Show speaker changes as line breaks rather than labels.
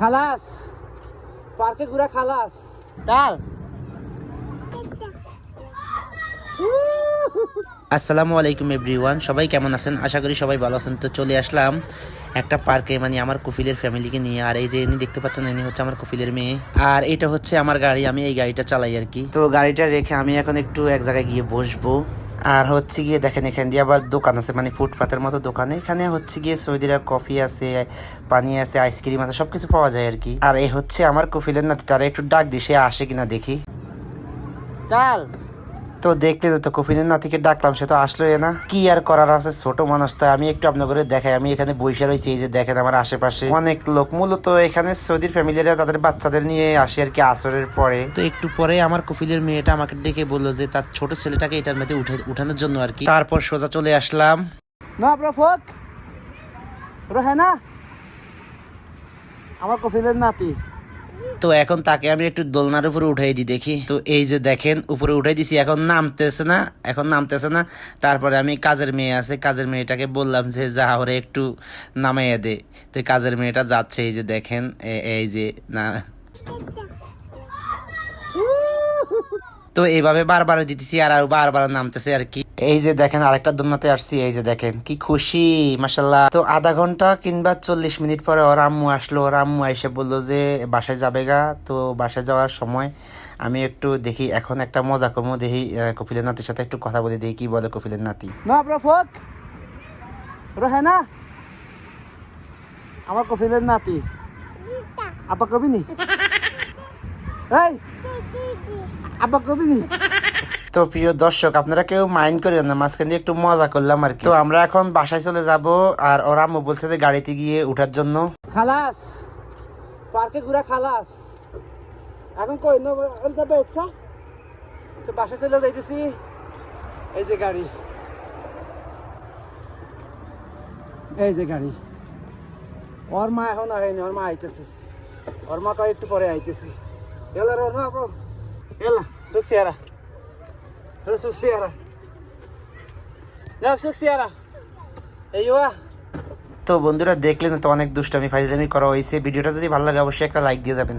খালাস। পার্কে ঘুরা খালাস। ডাল
আসসালামু আলাইকুম এভরিওয়ান, সবাই কেমন আছেন? আশা করি সবাই ভালো আছেন। তো চলে আসলাম একটা পার্কে মানে আমার কফিলের ফ্যামিলিকে নিয়ে। আর এই যে ইনি দেখতে পাচ্ছেন, ইনি হচ্ছে আমার কফিলের মেয়ে। আর এটা হচ্ছে আমার গাড়ি, আমি এই গাড়িটা চালাই আর কি। তো গাড়িটা রেখে আমি এখন একটু এক জায়গায় গিয়ে বসবো। আর হচ্ছে গিয়ে দেখেন, এখান দিয়ে আবার দোকান আছে মানে ফুটপাতের মতো দোকান। এখানে হচ্ছে গিয়ে সৌদিরা কফি আছে, পানি আছে, আইসক্রিম আছে, সবকিছু পাওয়া যায় আর কি। আর এই হচ্ছে আমার কফিলের নাতি, তারা একটু ডাক দিয়ে সে আসে কিনা দেখি। তো দেখলে তো কফিনের নাতিকে ডাকলাম, সে তো আসলোই না। কি আর করার আছে? ছোট মানুষ তো, আমি একটু আপনাদের দেখাই। আমি এখানে বসে রয়েছি, এই যে দেখেন আমার আশেপাশে। অনেক লোক, মূলত এখানে সৌদির ফ্যামিলিরা তাদের বাচ্চাদের নিয়ে আসে আর কি আসরের পরে। তো একটু পরে আমার কফিলের মেয়েটা আমাকে ডেকে বলল যে, তার ছোট ছেলেটাকে এটার মধ্যে উঠে, উঠানোর জন্য আর কি। তারপর সোজা চলে আসলাম।
না রহে না? আমার কফিলের নাতি।
তো এখন তাকে আমি একটু দোলনার উপরে উঠাই দিই, দেখি। তো এই যে দেখেন, উপরে উঠাই দিছি, এখন নামতেছে না, এখন নামতেছে না। তারপরে আমি কাজের মেয়ে আছে, কাজের মেয়েটাকে বললাম যে, যা ওরে একটু নামাইয়া দে। তো কাজের মেয়েটা যাচ্ছে, এই যে দেখেন এই যে, না। তো এইভাবে বারবার দিতেছি আর বারবার নামতেছে আর কি। এই যে দেখেন আরেকটা দোলনাতে আসছি এই যে দেখেন কি খুশি মাসাল্লাহ তো আধা ঘণ্টা কিংবা চল্লিশ মিনিট পরে ওর আম্মু আসলো ওর আম্মু এসে বলল যে বাসায় যাবে গা? তো বাসায় যাওয়ার সময় আমি একটু দেখি এখন একটা মজা করব দেখি কপিলের নাতির সাথে একটু কথা বলে দেখি কি বলে কপিলের নাতি।
না না? আমার কফিলের নাতি। আপা কবি নি এই! আপা কবি নি
তো প্রিয় দর্শক, আপনারা কেউ মাইন্ড করেন না, মাঝখান দিয়ে একটু মজা করলাম আর কি। তো আমরা এখন বাসায় চলে যাব আর ওরা আম্মু বলছে যে গাড়িতে গিয়ে উঠার জন্য।
খালাস, পার্কে ঘুরা খালাস। এখন কই যাবে ইচ্ছা তো বাসা চলে যাইতেছি। এই যে গাড়ি। এই যে গাড়ি। ওর মা এখন আহেনি, ওর মা আইতেছে। ওর মা কয় একটু পরে আইতেছে। এলা রে না এলা সুখ সিয়ারা না সুখ সিয়ারা এই
তো বন্ধুরা দেখলেন তো অনেক দুষ্টামি, ফাইজলামি করা হয়েছে। ভিডিওটা যদি ভালো লাগে, অবশ্যই একটা লাইক দিয়ে যাবেন।